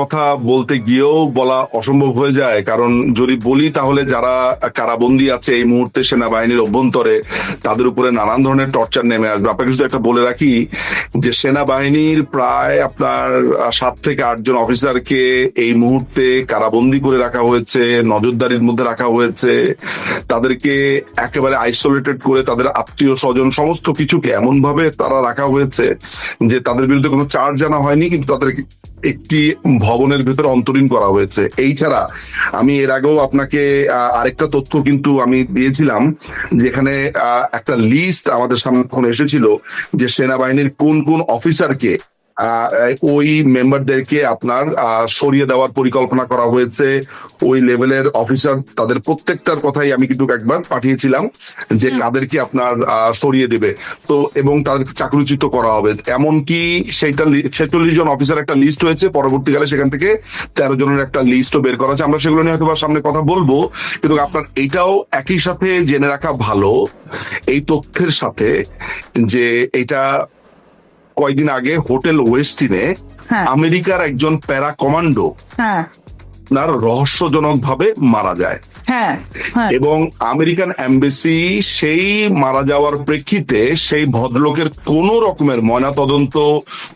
কথা বলতে গিয়েও বলা অসম্ভব হয়ে যায়। কারণ যদি বলি তাহলে যারা কারাবন্দী আছে এই মুহূর্তে সেনাবাহিনীর অভ্যন্তরে, তাদের উপরে নানান ধরনের টর্চার নেমে আসবে। আপনাকে শুধু একটা বলে রাখি যে সেনাবাহিনীর প্রায় আপনার সাত থেকে আটজন অফিসারকে এই মুহূর্তে কারাবন্দী করে রাখা হয়েছে, নজরদারির মধ্যে রাখা হয়েছে। তাদেরকে একেবারে আইসোলেটেড করে তাদের আত্মীয় স্বজন সমস্ত কিছুকে এমন ভাবে তারা রাখা হয়েছে যে তাদের বিরুদ্ধে কোনো চার্জ জানা হয়নি, কিন্তু তাদেরকে একটি ভবনের ভেতরে অন্তরীণ করা হয়েছে। এই ছাড়া আমি এর আগেও আপনাকে আরেকটা তথ্য কিন্তু আমি দিয়েছিলাম, যেখানে একটা লিস্ট আমাদের সামনে এসেছিল যে সেনাবাহিনীর কোন কোন অফিসারকে ওই মেম্বারদেরকে আপনার সরিয়ে দেওয়ার পরিকল্পনা করা হয়েছে। ওই লেভেলের অফিসার তাদের প্রত্যেকটার কথাই আমি কিন্তু একবার পাঠিয়েছিলাম যে কাদেরকে আপনার সরিয়ে দেবে। তো এবং তাদেরকে চাকরিচ্যুত করা হবে। এমনকি সেইটা ছেচল্লিশ জন অফিসার একটা লিস্ট হয়েছে। পরবর্তীকালে সেখান থেকে তেরো জনের একটা লিস্টও বের করা আছে আমরা সেগুলো নিয়ে হয়তো সামনে কথা বলব। কিন্তু আপনার এটাও একই সাথে জেনে রাখা ভালো। এই তথ্যের সাথে যে এটা কয়েকদিন আগে হোটেল ওয়েস্টিনে হ্যাঁ। আমেরিকার একজন প্যারা কমান্ডো হ্যাঁ আপনার রহস্যজনক ভাবে মারা যায়। হ্যাঁ হ্যাঁ। এবং আমেরিকান এমবেসি সেই মারা যাওয়ার প্রেক্ষিতে সেই ভদ্রলোকের কোন রকমের ময়না তদন্ত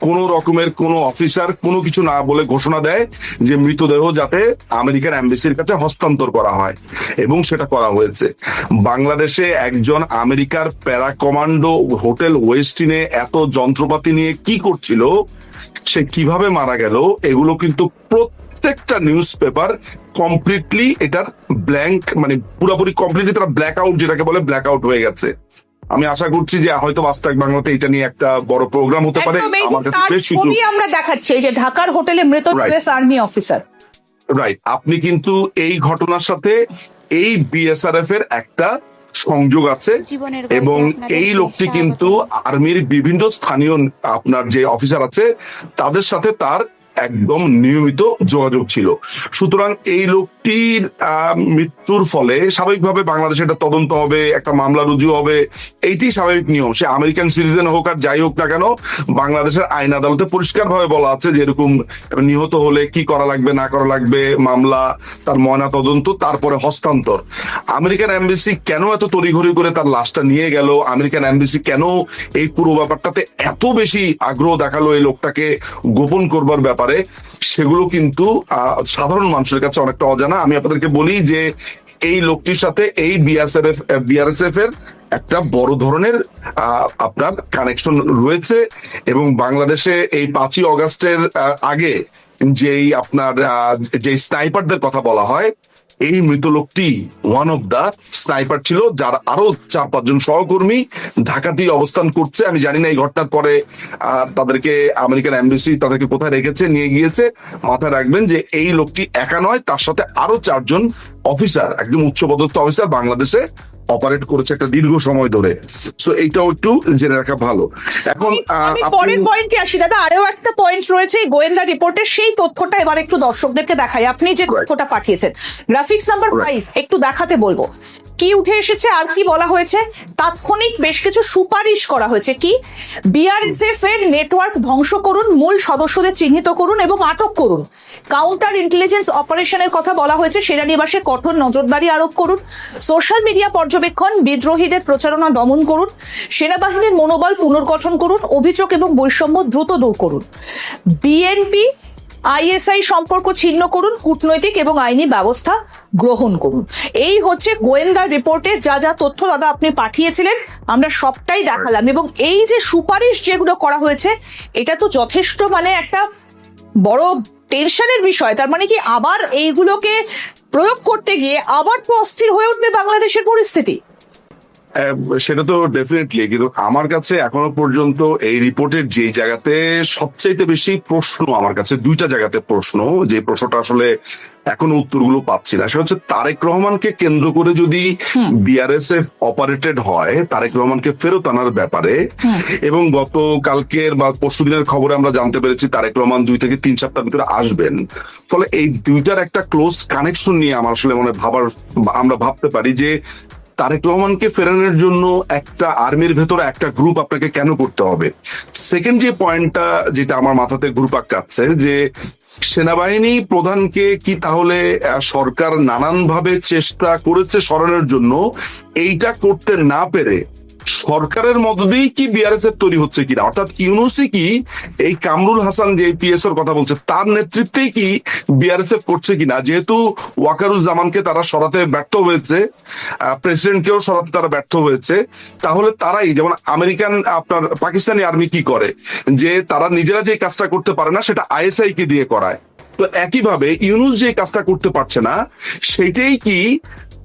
কোন রকমের কোন অফিসার কোনো কিছু না বলে ঘোষণা দেয় যে মৃতদেহ যাতে আমেরিকান এমবেসির কাছে হস্তান্তর করা হয়। এবং সেটা করা হয়েছে। বাংলাদেশে একজন আমেরিকার প্যারা কমান্ডো হোটেল ওয়েস্টিনে এত যন্ত্রপাতি নিয়ে কি করছিল সে কীভাবে মারা গেল এগুলো কিন্তু প্রত্যেকটা নিউজ পেপার কমপ্লিটলি এটার ব্ল্যাঙ্ক মানে পুরোপুরি কমপ্লিটলি তারা ব্ল্যাক আউট যেটাকে বলে ব্ল্যাক আউট হয়ে গেছে। আমি আশা করছি যে হয়তো বাস্তব বাংলাতে এটা নিয়ে একটা বড় প্রোগ্রাম হতে পারে। আমার কাছে বেশ কিছু আমরা দেখাচ্ছি যে ঢাকার হোটেলে মৃত. US army officer. রাইট আপনি কিন্তু এই ঘটনার সাথে এই বিএসআরএফ এর একটা সংযোগ আছে এবং এই লোকটি কিন্তু আর্মির বিভিন্ন স্থানীয় আপনার যে অফিসার আছে তাদের সাথে তার একদম নিয়মিত যোগাযোগ ছিল। সুতরাং এই লোকটির মৃত্যুর ফলে স্বাভাবিকভাবে বাংলাদেশে একটা তদন্ত হবে, একটা মামলা রুজু হবে এইটি স্বাভাবিক নিয়ম। সে আমেরিকান সিটিজেন হোক আর যাই হোক না কেন, বাংলাদেশের আইন আদালতে পরিষ্কার ভাবে বলা আছে যে এরকম নিহত হলে কি করা লাগবে, না করা লাগবে, মামলা, তার ময়না তদন্ত তারপরে হস্তান্তর। আমেরিকান এমবেসি কেন এত তড়িঘড়ি করে তার লাশটা নিয়ে গেল? আমেরিকান এমবেসি কেন এই পুরো ব্যাপারটাতে এত বেশি আগ্রহ দেখাল এই লোকটাকে গোপন করবার ব্যাপারে? সেগুলো কিন্তু সাধারণ মানুষের কাছে অনেকটা অজানা। আমি আপনাদেরকে বলি যে এই লোকটির সাথে এই বিএসএফ বিআরএসএফ এর একটা বড় ধরনের আপনার কানেকশন রয়েছে এবং বাংলাদেশে এই পাঁচই অগাস্টের আগে যেই আপনার যে স্নাইপারদের কথা বলা হয় এই মৃত লোকটি ওয়ান অফ দা স্নাইপার ছিল, যার আরও চার, পাঁচজন সহকর্মী ঢাকাতেই অবস্থান করছে। আমি জানি না এই ঘটনার পরে তাদেরকে আমেরিকান এমবেসি তাদেরকে কোথায় রেখেছে, নিয়ে গিয়েছে। মাথায় রাখবেন যে এই লোকটি একা নয়, তার সাথে আরও চারজন অফিসার, একদম উচ্চপদস্থ অফিসার বাংলাদেশে অপারেট করেছে একটা দীর্ঘ সময় ধরে। সো এইটাও একটু জেনে রাখা ভালো। এখন পরের পয়েন্টে আসি দাদা। আরও একটা পয়েন্ট রয়েছে গোয়েন্দা রিপোর্টের সেই তথ্যটা এবার একটু দর্শকদেরকে দেখাই। আপনি যে তথ্যটা পাঠিয়েছেন। গ্রাফিক্স নাম্বার ফাইভ একটু দেখাতে বলব। কি উঠে এসেছে আর কি বলা হয়েছে? তাৎক্ষণিক বেশ কিছু সুপারিশ করা হয়েছে। কি? বিআরএসএফ এর নেটওয়ার্ক ধ্বংস করুন, মূল সদস্যদের চিহ্নিত করুন এবং আটক করুন। কাউন্টার ইন্টেলিজেন্স অপারেশনের কথা বলা হয়েছে সেনানিবাসে কঠোর নজরদারি আরোপ করুন। সোশ্যাল মিডিয়া পর্যবেক্ষণ, বিদ্রোহীদের প্রচারণা দমন করুন। সেনাবাহিনীর মনোবল পুনর্গঠন করুন, অভিযোগ এবং বৈষম্য দ্রুত দূর করুন। বিএনপি আইএসআই সম্পর্ক ছিন্ন করুন, কূটনৈতিক এবং আইনি ব্যবস্থা গ্রহণ করুন। এই হচ্ছে গোয়েন্দা রিপোর্টের যা যা তথ্য দাদা আপনি পাঠিয়েছিলেন, আমরা সবটাই দেখালাম এবং এই যে সুপারিশ যেগুলো করা হয়েছে, এটা তো যথেষ্ট মানে একটা বড় টেনশনের বিষয়। তার মানে কি আবার এইগুলোকে প্রয়োগ করতে গিয়ে আবার তো অস্থির হয়ে উঠবে বাংলাদেশের পরিস্থিতি? সেটা তো ডেফিনেটলি কিন্তু আমার কাছে এখনও পর্যন্ত এই রিপোর্টের যে জায়গাতে সবচাইতে বেশি প্রশ্ন আমার কাছে দুইটা জায়গাতে প্রশ্ন যে প্রশ্নটা আসলে এখনও উত্তরগুলো পাচ্ছি না। সেটা হচ্ছে তারেক রহমানকে কেন্দ্র করে যদি বিআরএসএফ অপারেটেড হয় তারেক রহমানকে ফেরত আনার ব্যাপারে এবং গত কালকের বা পরশু দিনের খবরে আমরা জানতে পেরেছি তারেক রহমান দুই থেকে তিন সপ্তাহের ভিতরে আসবেন। ফলে এই দুইটার একটা ক্লোজ কানেকশন নিয়ে আমার আসলে মনে ভাবার আমরা ভাবতে পারি যে তারেক রহমানকে ফেরানোর জন্য একটা আর্মির ভেতরে একটা গ্রুপ আপনাকে কেন করতে হবে? সেকেন্ড যে পয়েন্টটা যেটা আমার মাথাতে ঘুরপাক কাটছে যে সেনাবাহিনী প্রধানকে কি তাহলে সরকার নানানভাবে চেষ্টা করেছে সরানোর জন্য, এইটা করতে না পেরে সরকারের মধ্য দিয়েই কি বিআরএসএফ তৈরি হচ্ছে কিনা? অর্থাৎ ইউনুসি কি এই কামরুল হাসান যে পিএস এর কথা বলছে, তার নেতৃত্বেই কি বিআরএসএফ করছে কিনা? যেহেতু ওয়াকারুজ্জামানকে তারা সরাতে ব্যর্থ হয়েছে প্রেসিডেন্টকেও সরাতে তারা ব্যর্থ হয়েছে, তাহলে তারাই, যেমন আমেরিকান, আপনার পাকিস্তানি আর্মি কি করে? যে তারা নিজেরা যে কাজটা করতে পারে না, সেটা আইএসআই কে দিয়ে করায়। তো একইভাবে ইউনুস যে কাজটা করতে পারছে না সেটাই কি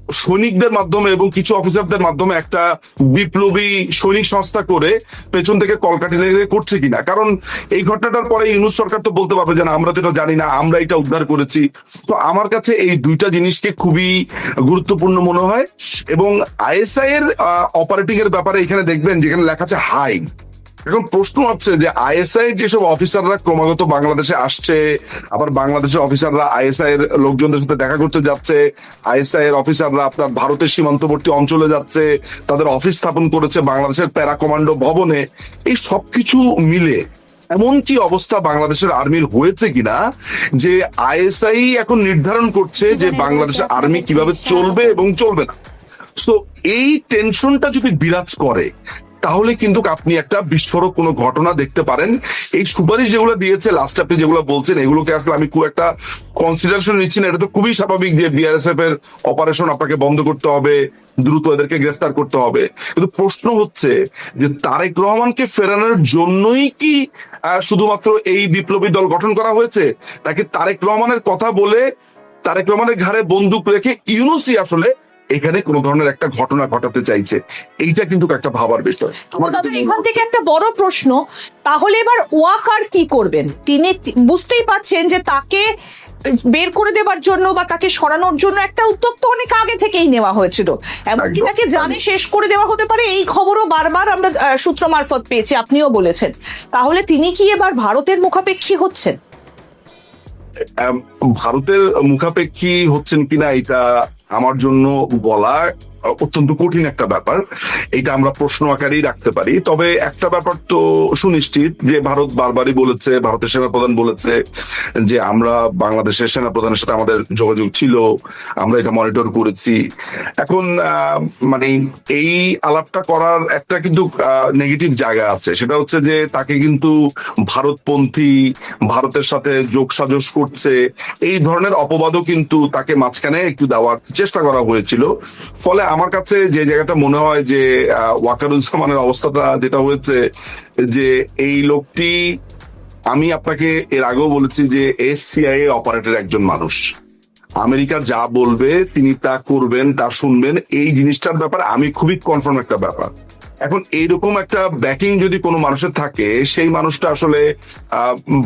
সৈনিকদের মাধ্যমে এবং কিছু অফিসারদের মাধ্যমে একটা বিপ্লবী সৈনিক সংস্থা করে পেছন থেকে কলকাঠি লেগে করছে কিনা? কারণ এই ঘটনাটার পরে ইউনুস সরকার তো বলতে পারবে যে, না, আমরা তো এটা জানি না, আমরা এটা উদ্ধার করেছি। তো আমার কাছে এই দুইটা জিনিসকে খুবই গুরুত্বপূর্ণ মনে হয় এবং আইএসআই এর অপারেটিং এর ব্যাপারে এখানে দেখবেন যেখানে লেখা আছে হাই এখন প্রশ্ন হচ্ছে যে আইএসআই যেসব অফিসাররা ক্রমাগত বাংলাদেশে আসছে আবার বাংলাদেশের অফিসাররা আইএসআই এর লোকজনদের সাথে দেখা করতে যাচ্ছে আইএসআই এর অফিসাররা আপনার ভারতের সীমান্তবর্তী অঞ্চলে যাচ্ছে তাদের অফিস স্থাপন করেছে বাংলাদেশের প্যারা কমান্ডো ভবনে। এই সবকিছু মিলে এমন কি অবস্থা বাংলাদেশের আর্মির হয়েছে কিনা? যে আইএসআই এখন নির্ধারণ করছে যে বাংলাদেশের আর্মি কীভাবে চলবে এবং চলবে না। সো এই টেনশনটা যদি বিরাজ করে তাহলে কিন্তু আপনি একটা বিস্ফোরক কোনো ঘটনা দেখতে পারেন। এই সুপারিশ যেগুলো দিয়েছে লাস্ট আপনি যেগুলো বলছেন, এগুলোকে আসলে আমি খুব একটা কনসিডারেশন নিচ্ছি না। এটা তো খুবই স্বাভাবিক যে বিআরএসএফ এর অপারেশন আপনাকে বন্ধ করতে হবে, দ্রুত এদেরকে গ্রেফতার করতে হবে। কিন্তু প্রশ্ন হচ্ছে যে তারেক রহমানকে ফেরানোর জন্যই কি শুধুমাত্র এই বিপ্লবী দল গঠন করা হয়েছে? তাকে তারেক রহমানের কথা বলে তারেক রহমানের ঘাড়ে বন্দুক রেখে ইউনুসি আসলে এখানে কোন ধরনের একটা ঘটনা ঘটাতে চাইছে। এইটা কিন্তু একটা ভাবার বিষয়। এখান থেকে একটা বড় প্রশ্ন তাহলে এবার ওয়াকার কি করবেন? তিনি বুঝতেই পারছেন যে তাকে বের করে দেবার জন্য বা তাকে সরানোর জন্য একটা উদ্যোগ তো অনেক আগে থেকেই নেওয়া হয়েছিল। এমনকি। তাকে জানে শেষ করে দেওয়া হতে পারে। এই খবরও বারবার আমরা সূত্র মারফত পেয়েছি আপনিও বলেছেন। তাহলে তিনি কি এবার ভারতের মুখাপেক্ষী হচ্ছেন? ভারতের মুখাপেক্ষী হচ্ছেন কিনা এটা আমার জন্য বলা অত্যন্ত কঠিন একটা ব্যাপার। এটা আমরা প্রশ্ন আকারেই রাখতে পারি। তবে একটা ব্যাপার তো সুনিশ্চিত যে ভারত বারবারই বলেছে, ভারতের সেনাপ্রধান বলেছে যে আমরা বাংলাদেশের সেনাপ্রধানের সাথে আমাদের যোগাযোগ ছিল, আমরা এটা মনিটর করেছি। এখন মানে এই আলাপটা করার একটা কিন্তু নেগেটিভ জায়গা আছে। সেটা হচ্ছে যে তাকে কিন্তু ভারতপন্থী, ভারতের সাথে যোগ সাজস করছে, এই ধরনের অপবাদও কিন্তু তাকে মাঝখানে একটু দেওয়ার চেষ্টা করা হয়েছিল। ফলে আমার কাছে যে জায়গাটা মনে হয় যে ওয়াকারুজামানের অবস্থাটা যেটা হয়েছে, যে এই লোকটি, আমি আপনাকে এর আগেও বলেছি যে এসসিআই অপারেটর একজন মানুষ। আমেরিকা যা বলবে, তিনি তা করবেন, তা শুনবেন। এই জিনিসটার ব্যাপার আমি খুবই কনফার্ম একটা ব্যাপার। এখন এইরকম একটা ব্যাকিং যদি কোনো মানুষের থাকে, সেই মানুষটা আসলে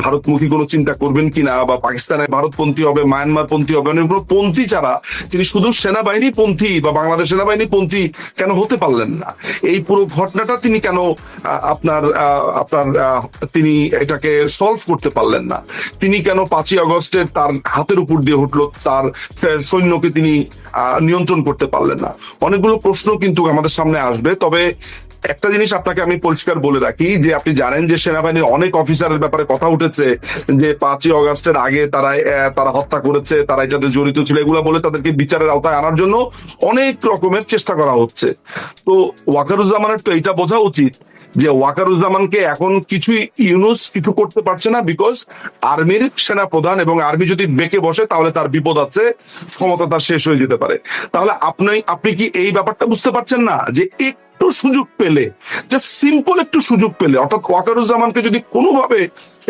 ভারতমুখী কোনো চিন্তা করবেন কিনা বা পাকিস্তানের ভারতপন্থী হবে মায়ানমার পন্থী হবে মানে কোনো পন্থী ছাড়া তিনি শুধু সেনাবাহিনী পন্থী বা বাংলাদেশ সেনাবাহিনী পন্থী কেন হতে পারলেন না? এই পুরো ঘটনাটা তিনি কেন আপনার আপনার তিনি এটাকে সলভ করতে পারলেন না? তিনি কেন পাঁচই আগস্টের তার হাতের উপর দিয়ে উঠল, তার সৈন্যকে তিনি নিয়ন্ত্রণ করতে পারলেন না? অনেকগুলো প্রশ্ন কিন্তু আমাদের সামনে আসবে, তবে একটা জিনিস আপনাকে আমি পরিষ্কার বলে রাখি, যে আপনি জানেন যে সেনাবাহিনীর অনেক অফিসারের ব্যাপারে কথা উঠেছে, যে পাঁচই অগাস্টের আগে তারা তারা হত্যা করেছে, তারা এটাতে জড়িত ছিল, এগুলো বলে তাদেরকে বিচারের আওতায় আনার জন্য অনেক রকমের চেষ্টা করা হচ্ছে। তো ওয়াকারুজ্জামানের তো এটা বোঝা উচিত, যে ওয়াকারুজ্জামানকে এখন কিছুই ইউনুস কিছু করতে পারছে না বিকজ আর্মির সেনা প্রধান এবং আর্মি যদি বেঁকে বসে, তাহলে তার বিপদ আছে, ক্ষমতা তার শেষ হয়ে যেতে পারে। তাহলে আপনি আপনি কি এই ব্যাপারটা বুঝতে পারছেন না, যে একটু সুযোগ পেলে যে সিম্পল একটু সুযোগ পেলে অর্থাৎ ওয়াকারুজ্জামানকে যদি কোনোভাবে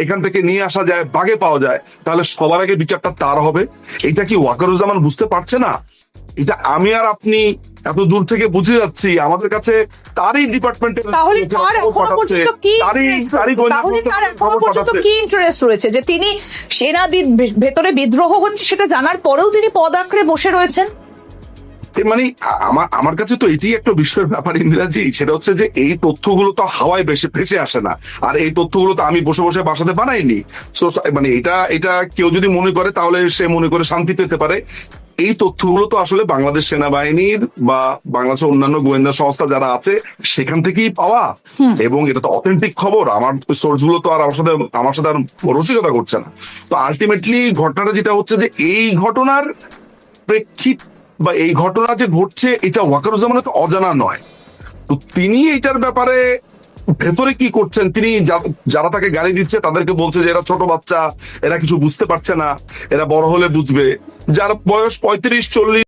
এখান থেকে নিয়ে আসা যায় বাগে পাওয়া যায় তাহলে সবার আগে বিচারটা তার হবে। এটা কি ওয়াকারুজ্জামান বুঝতে পারছে না? এটা আমি আর আপনি এত দূর থেকে বুঝে যাচ্ছি আমাদের কাছে তারই ডিপার্টমেন্টের তাহলে তার এখনও পর্যন্ত কি? তাহলে তার এখনও পর্যন্ত কি ইন্টারেস্ট রয়েছে? যে তিনি সেনা ভেতরে বিদ্রোহ হচ্ছে সেটা জানার পরেও তিনি পদ আঁকড়ে বসে রয়েছেন? মানে আমার আমার কাছে তো এটি একটা বিষয়ের ব্যাপার ইন্দিরাজি সেটা হচ্ছে যে এই তথ্যগুলো তো হাওয়ায় বেশি ভেসে আসে না। আর এই তথ্যগুলো তো আমি বসে বসে বাসাতে বানাইনি। So, মানে এটা এটা কেউ যদি মনে করে তাহলে সে মনে করে শান্তি পেতে পারে। এই তথ্যগুলো তো আসলে বাংলাদেশ সেনাবাহিনীর বা বাংলাদেশের অন্যান্য গোয়েন্দা সংস্থা যারা আছে সেখান থেকেই পাওয়া। এবং এটা তো অথেন্টিক খবর। আমার সোর্সগুলো তো আর আমার সাথে আমার সাথে আর রসিকতা করছে না। তো আলটিমেটলি ঘটনাটা যেটা হচ্ছে যে এই ঘটনার প্রেক্ষিত বা এই ঘটনা যে ঘটছে, এটা ওয়াকারুজ্জামানের তো অজানা নয়। তো তিনি এটার ব্যাপারে ভেতরে কি করছেন? তিনি যারা তাকে গালি দিচ্ছে, তাদেরকে বলছে যে এরা ছোট বাচ্চা, এরা কিছু বুঝতে পারছে না, এরা বড় হলে বুঝবে। যার বয়স পঁয়ত্রিশ, চল্লিশ